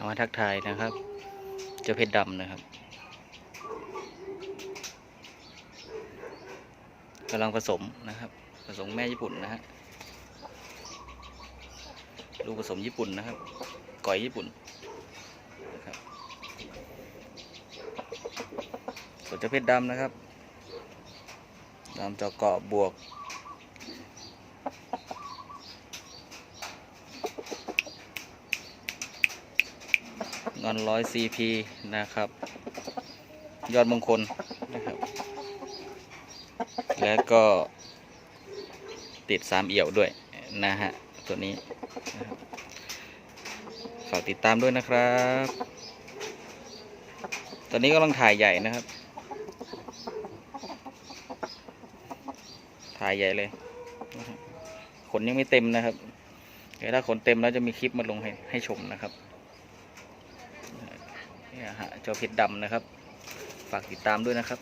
เอามาทักทายนะครับ เจ้าเพชรดำนะครับกำลังผสมนะครับ ผสมแม่ญี่ปุ่นนะฮะลูกผสมญี่ปุ่นนะครับก่อยญี่ปุ่นนะครับส่วนเจ้าเพชรดำนะครับดำจอกเกาะบวก งอนร้อยซีพีนะครับ ยอดมงคลนะครับ แล้วก็ติดสามเอี่ยวด้วยนะฮะ ตัวนี้ฝากติดตามด้วยนะครับ ตอนนี้กำลังถ่ายใหญ่นะครับ ถ่ายใหญ่เลย ขนยังไม่เต็มนะครับ ถ้าขนเต็มแล้วจะมีคลิปมาลงให้ให้ชมนะครับ เจ้าเพชรดำนะครับ ฝากติดตามด้วยนะครับ